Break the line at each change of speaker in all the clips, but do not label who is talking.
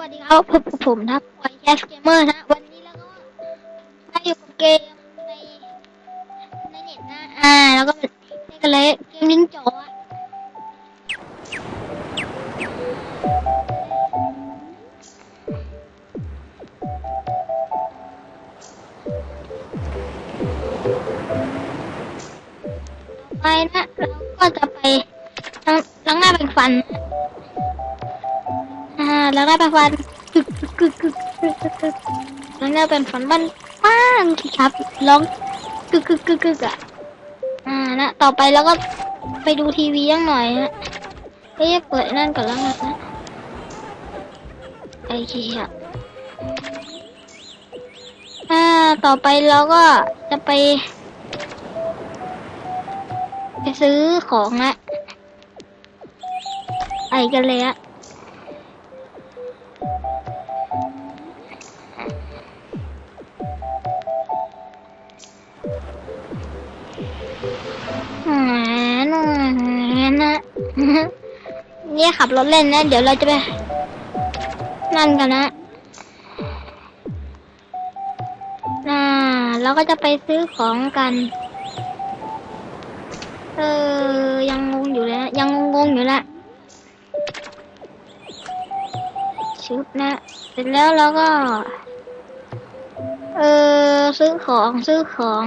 วัสดีครับพบกับผมนะครับไวแคสเกมเมอร์นะ วันนี้แล้วก็มาอยู่กับเกมในในเน็ตนะ อ่า แล้วก็นี่กันเลยเกมลิงโจอะไปนะ เราก็จะไปล้างล้างหน้าเป็นฟันนะ แล้วได้ประฟันกึกกึกกึกกึกกึกกึกแล้วได้เป็นฝันบ้านป้างครับร้องกึกกึกกึกกึกอะอ่านะต่อไปแล้วก็ไปดูทีวียังหน่อยนะเฮ้ยเปิดนั่นก่อนแล้วนะโอเคครับอ่าต่อไปเราก็จะไป ไปซื้อของนะไปกันเลยอะ นี่ขับรถเล่นนะ เดี๋ยวเราจะไป นั่นกันนะอ่าเราก็จะไปซื้อของกัน เออ ยังงงอยู่เลยนะยังงงอยู่ละชุบนะ เสร็จแล้วเราก็ เออ ซื้อของซื้อของ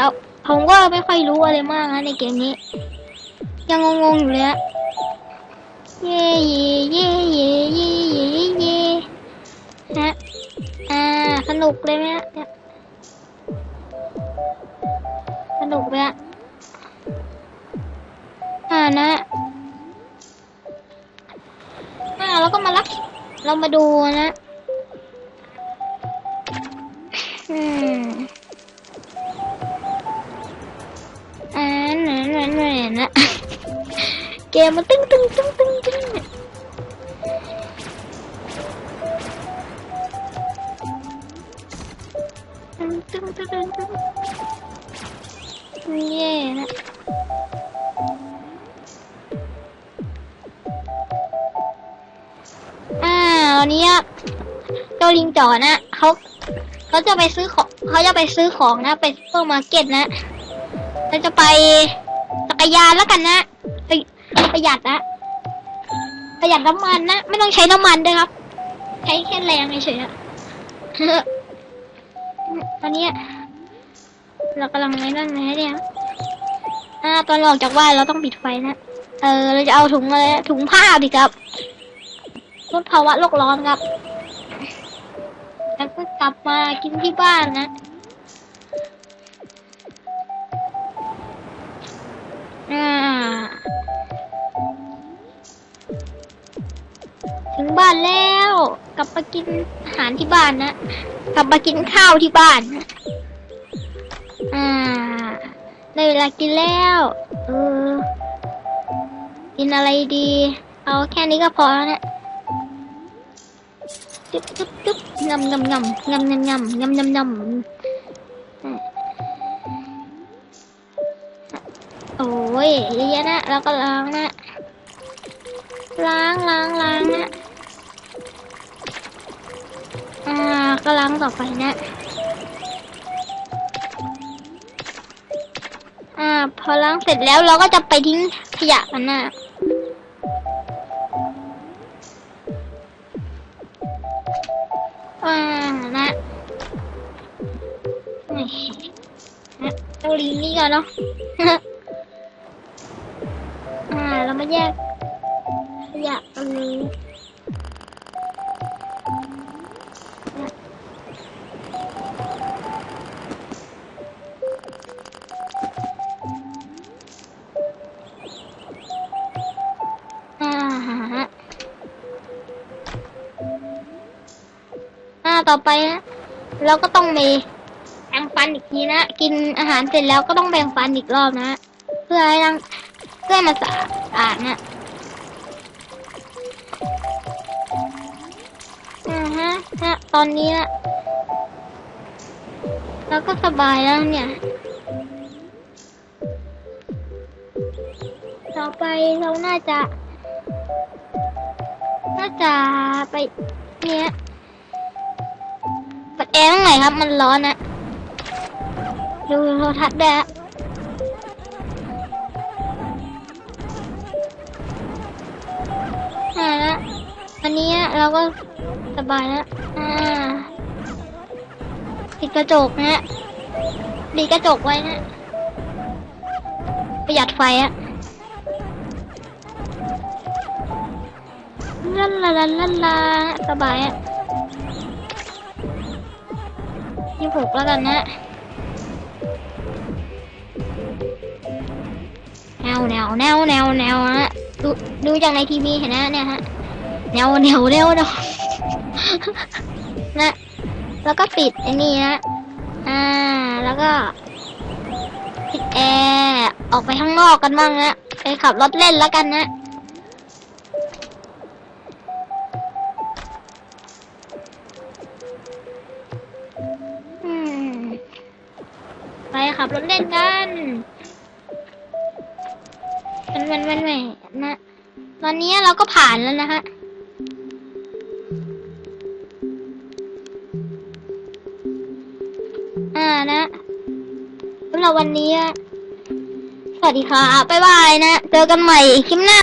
แต่ผมก็ไม่ค่อยรู้อะไรมากนะในเกมนี้ ยังงงๆอยู่เลยอะเย่เย่เย่เย่เย่เย่เย่นะอ่าสนุกเลยไหมฮะเนี่ยสนุกไหมฮะอ่านะอ่าแล้วก็มาลัก เรามาดูนะ เกมมันตึ้งตึ้งตึ้งตึ้งตึ้งตึ้งตึ้งตึ้งตึ้งเย่นะอ่าวันนี้เจ้าลิงจ่อนะเขาเขาจะไปซื้อของเขาจะไปซื้อของนะ ไปซูเปอร์มาร์เก็ตนะเราจะไปจักรยานแล้วกันนะ ปประหยัดนะประหยัดน้ำมันนะ ไม่ต้องใช้น้ำมันด้วยครับ ใช้แค่แรงเฉยๆอะตอนนี้เรากำลังไอ้นั่นไงเนี่ยอ่าตอนออกจากบ้านเราต้องปิดไฟนะ เออ เราจะเอาถุงอะไรถุงผ้าดิครับลดภาวะโลกร้อนครับ แล้วก็กลับมากินที่บ้านนะานแล้ว กลับมากินอาหารที่บ้านนะ กลับมากินข้าวที่บ้านนะอ่าได้เวลากินแล้วเออกินอะไรดี เอาแค่นี้ก็พอแล้วนะจุ๊บจุ๊บจุ๊บงำงำงำงำงำงำงำงำงำโอ้ยเยอะๆนะ แล้วก็ล้างนะ ล้างล้างล้างนะ ก็ล้างต่อไปนะ อ่า พอล้างเสร็จแล้วเราก็จะไปทิ้งขยะกันนะอ่านะนะเกาหลีนี่ก่อนเนาะอ่า เรามาแยกขยะกันเลย ต่อไปนะเราก็ต้องมีแปรงฟันอีกทีนะกินอาหารเสร็จแล้วก็ต้องแปรงฟันอีกรอบนะ เพื่อให้ร่างเพื่อมันสะอาดนะอ่าฮะฮะตอนนี้นะเราก็สบายแล้วเนี่ย ต่อไปเราน่าจะ น่าจะไปเนี้ย แอร์ตรงไหนครับ มันร้อนนะดูโทรทัศน์ได้วยฮะอ่าละอันนี้เราก็สบายแล้วอ่าปิดกระจกนะปิดกระจกไว้นะ ประหยัดไฟอะลันลาลันลาลาสบายอะ ยี่หกแล้วกันนะแนวแนวแนวแนวแนวนะดูดูจากในทีวีเห็นนะเนี่ยฮะแนวแนวแนวแนวนะ แล้วก็ปิดไอ้นี่นะอ่าแล้วก็ปิดแอร์ออกไปข้างนอกกันบ้างนะไปขับรถเล่นแล้วกันนะ ไปขับรถเล่นกันมันมันมันไม่นะตอนนี้เราก็ผ่านแล้วนะฮะอ่านะสำหรับวันนี้ สวัสดีค่ะบ๊ายบายนะ เจอกันใหม่คลิปหน้า